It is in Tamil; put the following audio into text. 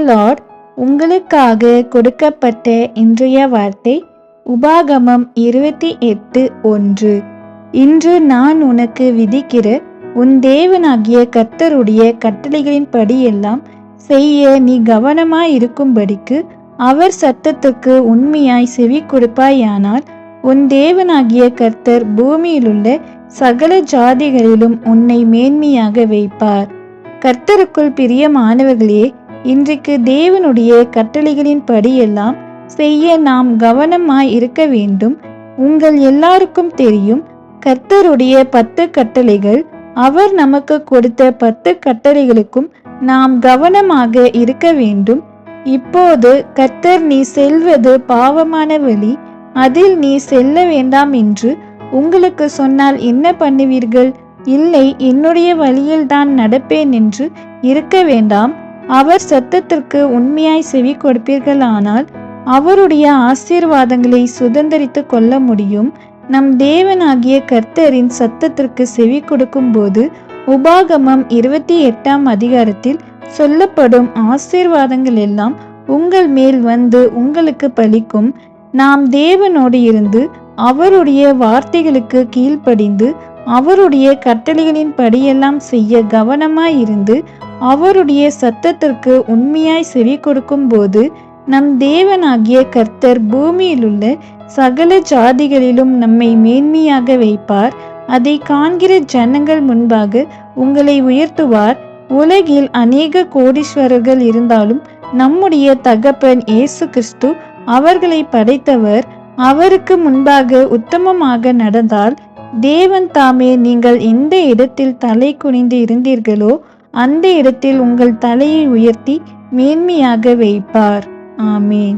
லார்ட் உங்களுக்காக கொடுக்கப்பட்ட இன்றைய வார்த்தை உபாகமம் இருபத்தி எட்டு ஒன்று. இன்று நான் உனக்கு விதிக்கிற உன் தேவனாகிய கர்த்தருடைய கட்டளைகளின்படி எல்லாம் செய்ய நீ கவனமாய் இருக்கும்படிக்கு அவர் சத்தத்துக்கு உண்மையாய் செவி கொடுப்பாயானால் உன் தேவனாகிய கர்த்தர் பூமியிலுள்ள சகல ஜாதிகளிலும் உன்னை மேன்மையாக வைப்பார். கர்த்தருக்குள் பிரியமானவர்களே இன்றைக்கு தேவனுடைய கட்டளைகளின் படியெல்லாம் செய்ய நாம் கவனமாய் இருக்க வேண்டும். உங்கள் எல்லாருக்கும் தெரியும் கர்த்தருடைய பத்து கட்டளைகள் அவர் நமக்கு கொடுத்த பத்து கட்டளைகளுக்கும் நாம் கவனமாக இருக்க வேண்டும். இப்போது கர்த்தர் நீ செல்வது பாவமான வழி அதில் நீ செல்ல வேண்டாம் என்று உங்களுக்கு சொன்னால் என்ன பண்ணுவீர்கள்? இல்லை என்னுடைய வழியில் தான் நடப்பேன் என்று இருக்க வேண்டாம். அவர் சத்தத்திற்கு உண்மையாய் செவி கொடுப்பீர்களானால் அவருடைய ஆசீர்வாதங்களை சுதந்திரித்து கொள்ள முடியும். நம் தேவனாகிய கர்த்தரின் சத்தத்திற்கு செவி கொடுக்கும்போது உபாகமம் இருபத்தி எட்டாம் அதிகாரத்தில் சொல்லப்படும் ஆசீர்வாதங்கள் எல்லாம் உங்கள் மேல் வந்து உங்களுக்கு பலிக்கும். நாம் தேவனோடு இருந்து அவருடைய வார்த்தைகளுக்கு கீழ்ப்படிந்து அவருடைய கட்டளைகளின் படியெல்லாம் செய்ய கவனமாயிருந்து அவருடைய சத்தத்திற்கு உண்மையாய் செவி கொடுக்கும் போது நம் தேவனாகிய கர்த்தர் பூமியிலுள்ள சகல ஜாதிகளிலும் நம்மை மேன்மையாக வைப்பார். அதை காண்கிற ஜனங்கள் முன்பாக உங்களை உயர்த்துவார். உலகில் அநேக கோடீஸ்வரர்கள் இருந்தாலும் நம்முடைய தகப்பன் இயேசு கிறிஸ்து அவர்களை படைத்தவர் அவருக்கு முன்பாக உத்தமமாக நடந்தால் தேவன் தாமே நீங்கள் எந்த இடத்தில் தலை குனிந்து இருந்தீர்களோ அந்த இடத்தில் உங்கள் தலையை உயர்த்தி மேன்மையாக வைப்பார். ஆமேன்.